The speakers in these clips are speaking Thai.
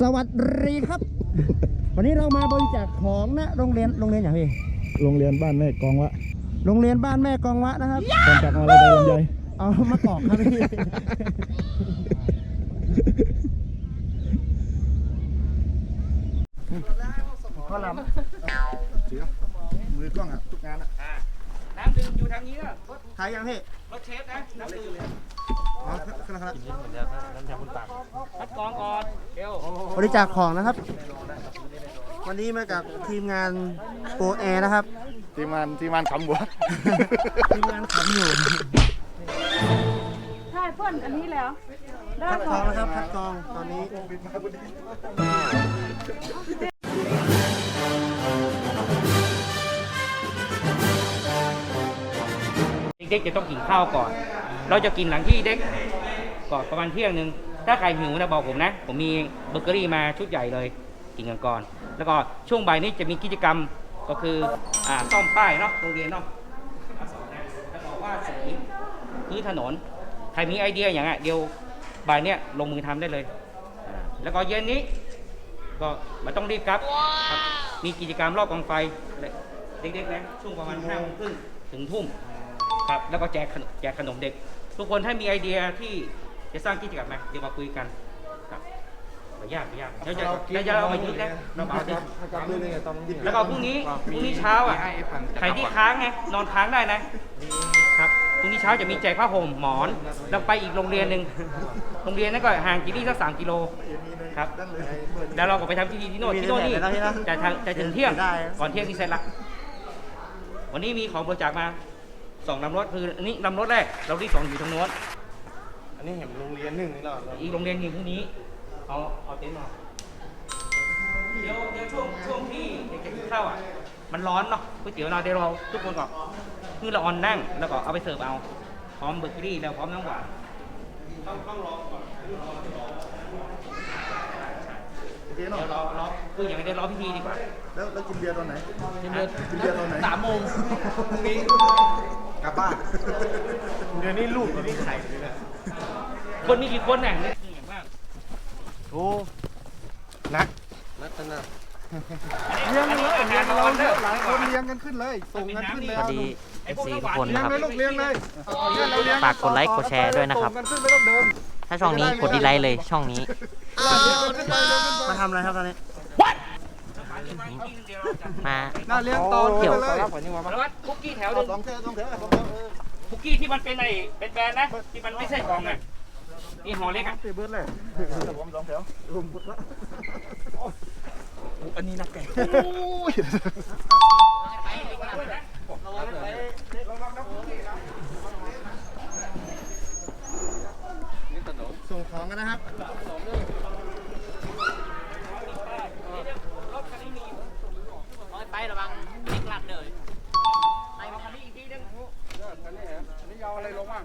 สวัสดีครับ วันนี้เรามาบริจาคของนะโรงเรียนโรงเรียนอย่างพี่โรงเรียนบ้านแม่กองวะโรงเรียนบ้านแม่กองวะนะครับตอนจากมาอะไรไปลำไยเอามากอกครับพี่ข้อลมือกล้องอะทุกงานอะน้ำดื่มอยู่ทางนี้นะรถำทายยังพี่รถเชฟนะน้ำดื่มอ๋อขึ้นแล้วครับคัดก รองก่อนเร็วบริจาคของนะครับ วันนี้มากับทีมงานโปรแอร์นะครับ ทีมงานทีมงานขำหัว ทีมงานขำอยู่ใช่เพื่อนอันนี้แล้วได้คัดกก่รอองนนะครับคัดกรองตอนนี้เด็กๆจะต้องกินข้าวก่อน เราจะกินหลังที่เด็กก่อนประมาณเที่ยงหนึ่ง ถ้าใครหิวนะบอกผมนะ ผมมีเบเกอรี่มาชุดใหญ่เลยกินกันก่อน แล้วก็ช่วงบ่ายนี้จะมีกิจกรรมก็คืออ่าซ่อมป้ายเนาะโรงเรียนเนาะแล้วก็ว่าดสีพื้นถนน ใครมีไอเดียอย่างเงี้ยเดียวบ่ายเนี้ยลงมือทำได้เลยอ่าแล้วก็เย็นนี้ ก็มันต้องรีบครับครับ มีกิจกรรมรอบกองไฟเด็กๆนะช่วงประมาณห้าโมงครึ่งถึงทุ่มครับแล้วก็แจกขนมแจกขนมเด็ก ทุกคนถ้ามีไอเดียที่ จะสร้างกิจกรรมไหมเดี๋ยวมาคุยกันครับไม่ยากไม่ยากเดี๋ยวจะเดี๋ยวจะเอามายึดนะเราเอาดิแล้วก็พรุ่งนี้พรุ่งนี้เช้าอะใครที่ค้างไงนอนค้างได้นะครับพรุ่งนี้เช้าจะมีแจกผ้าห่มหมอนแล้วไปอีกโรงเรียนหนึ่งโรงเรียนนั้นก็ห่างจากนี่สักสามกิโลครับแล้วเราก็ไปทำที่ที่โน่นที่โน่นนี่มีที่ไหนนะจะทางจะถึงเที่ยงได้ก่อนเที่ยงที่เสร็จละวันนี้มีของบริจาคมาสองลำรถคืออันนี้ลำรถแรกเราที่สองอยู่ทางโน้นอั นนี้เห็นโรงเรียนหนึ่งนี่หรออีกโรงเรียนหนึ่งพรุ่งนี้ เอาเอาเต็นท์มาเดี๋ยวเดี๋ยวช่วงช่วงที่เด็กๆกินข้าวอะ มันร้อนเนาะก๋วยเตี๋ยวเราเดี๋ยวเราทุกคนก็คือเราออนนั่งแล้วก็เอาไปเสิร์ฟเอา พร้อมเบเกอรี่แล้วพร้อมน้ำหวานต้องต้องรอก่อนโอเคเนาะเดี๋ยวรอรอคืออย่างเดียวรอพิธีดีกว่า แล้วแล้วกินเบียร์ตอนไหนกินเดือนกินเบียร์ตอนไหนสามโมงพรุ่งนี้ กลับบ้านเดี๋ยวนี้ลูกเดี๋ยวนี้ไข่เลยนะคนมีกี่คนเนี่ยนี่อย่างมากโอ้นักอัเลี้ยงอันเลนี้ยอาเลี้หายรงเราร้อนเยเด้ออะหลายคนเลี้ยงกันขึ้นเลยส่งกันขึ้นเลยสวัสดีไอ้พวก FC น้ำหวานทุกคนเลี้ยงนะครับเลยลูกเลี้ยงเลยฝากกดไลค์กดแชร์ด้วยนะครับส่งกันขึ้นไม่ต้องเดินถ้าช่องนี้กดดีไลค์เลยช่องนี้ มาทำอะไรครับตอนนี้ มา น่าเลี้ยงต่อเกี่ยวไปเลยแล้วว่าคุกกี้แถวหนึงสองแถวสองแถวสองแถวเออคุกกี้ที่มันเป็นไอ้เป็นแบรนด์นะที่มันไม่ใช่กล่องอะนี่ห่อเล็กอะตีเบิร์ดเลยผมสองแถวรุมพุทธละอันนี้นักแก่โอ้ยส่งของกันนะครับ ประวังเล็กหลักเลยไปมาคันนี้อีกทีนึงอันนี้ยาวอะไรลงบ้าง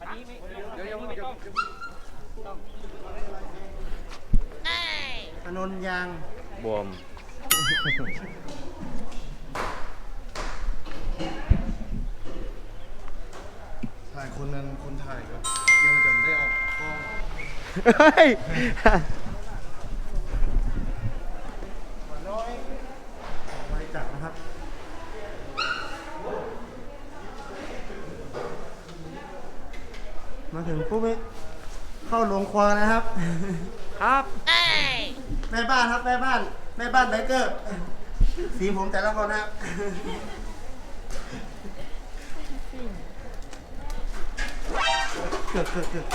อันนี้ไม่เดี๋ยวเดี๋เดี๋ยยววไม่เดี๋ยวต้องถนนยางบวมถ่ายคนนั้นคนถ่ายก็ยังไม่จำได้ออกกล้อง เฮ้ยบริจาคนะครับ มาถึง ปุ๊บนี่เข้าโรงครัวนะครับ ครับแม่บ้านครับแม่บ้านแม่บ้านไบเกอร์สีผมแต่ละคนนะครับเกือบเกือบเกือบ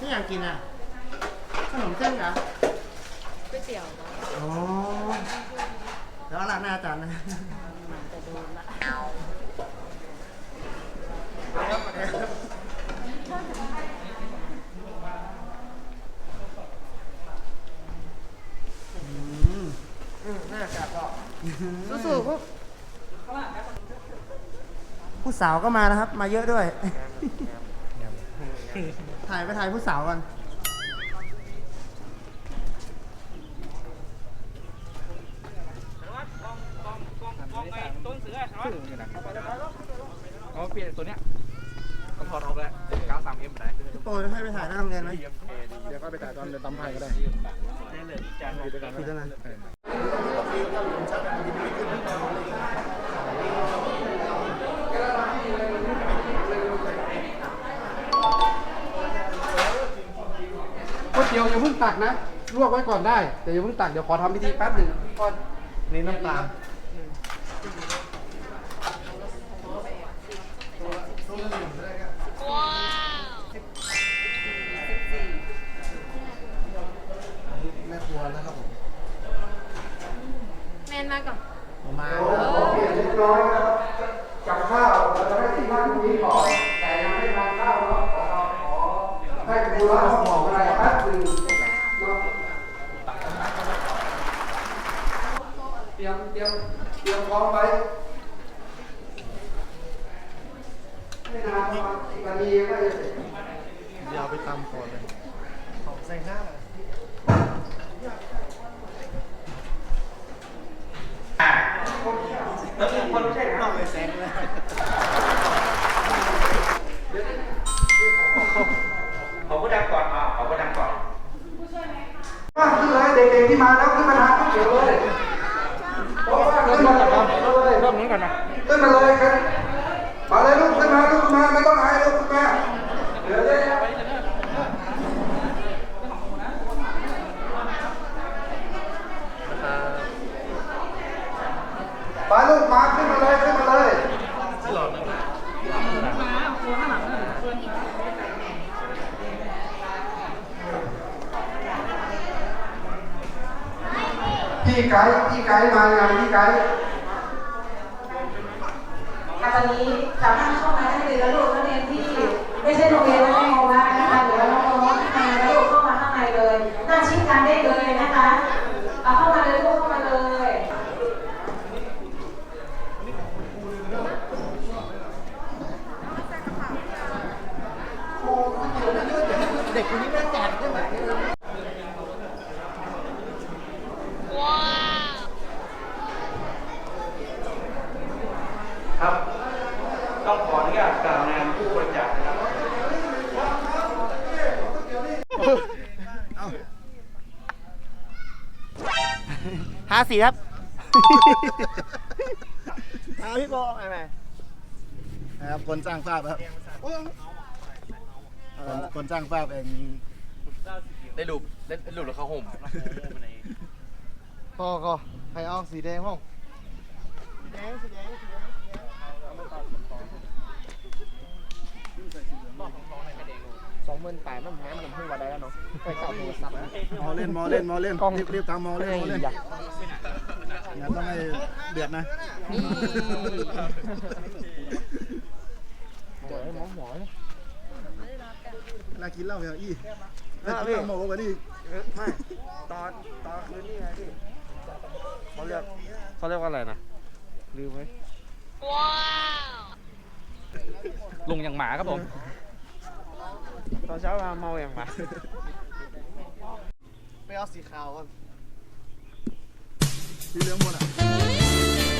นี่อยากกินอะ ขนมเส้นเหรอก๋วยเตี๋ยวอ๋อแล้วหลังหน้าจานนะจะโดนละ อืมอืมน่าจะก็ สู้ๆพวกผู้สาวก็มานะครับ มาเยอะด้วย ถ่ายไปถ่ายผู้สาวกันสารวัตรกองกองกองกองไอ้ต้นเสือสารวัตรเอาเปลี่ยนตัวเนี้ย ถอดออกแล้ว93 M ได้โปรจะให้ไปถ่ายหน้าโรงเรียนไหมเดี๋ยวก็ไปถ่ายตอนเดินตำไทยก็ได้ผิดแล้วนะก๋วยเตี๋ยวอย่าเพิ่งตักนะ ลวกไว้ก่อนได้ แต่อย่าเพิ่งตัก เดี๋ยวขอทำพิธีแป๊บหนึ่งก่อนนี่น้ำตาล ให้ครูรับของอะไรแป๊บหนึ่งเตรียมเตรียมเตรียมพร้อมไว้ไม่นานประมาณสิบนาทีก็จะเสร็จเดี๋ยวเอาไปตำก่อนเลยของใส่หน้าเลยข ด็กๆที่มาแล้วขึ้นมาทานก๋วยเตี๋ยวเลยเพราะว่าขึ้นมาเลยรอบนี้ก่อนนะขึ้นมาเลยครับมาเลยลูกขึ้นมาลูกขึ้นมาไม่ต้องอายลูกขึ้นมาเดี๋ยวเลยไปลูกมาขึ้นมาเลยขึ้นมาเลย พี่ไก่พี่ไก่มางานพี่ไก่ค่ะตอนนี้สามารถเข้ามาได้เลยแล้วลูกนักเรียนที่ไม่ใช่โรงเรียนวัดแม่โมวัดนะคะหรือว่าน้องๆมาแล้วลูกเข้ามาข้างในเลยนั่งชิดกันได้เลยนะคะเอาเข้ามาเลยลูกเข้ามาเลย ครับ ต้องขออนุญาตกล่าวนามผู้บริจาคนะครับ ห้าสี่ครับเอาพี่โปไปไหมนะครับคนจ้างภาพครับคนคนจ้างภาพเองได้รูปได้รูปแล้วเขาห่มพ่อก็ให้เอาสีแดงห้องส องหมื่นแปดน้ำแหมผมเพิ่งมาได้แล้วเนาะไปเก่าโทรศัพท์นะ มอเล่นมอเล่นมอเล่นรีบรีบทำมอเล่นมอเล่นงั้นต้องให้เดือดนะเดี๋ยวให้หมอหมอเลย เวลากินเหล้าอย่างอี้แล้วกินเหล้าโมกว่านี่ไม่ตอนตอนคืนนี่ไงพี่เขาเรียกเขาเรียกว่าอะไรนะลืมไหมลงอย่างหมาครับผม ตอนเช้ามาเมาอย่างมาไปเอาสีขาวก่อนที่เรื่องหมดอะ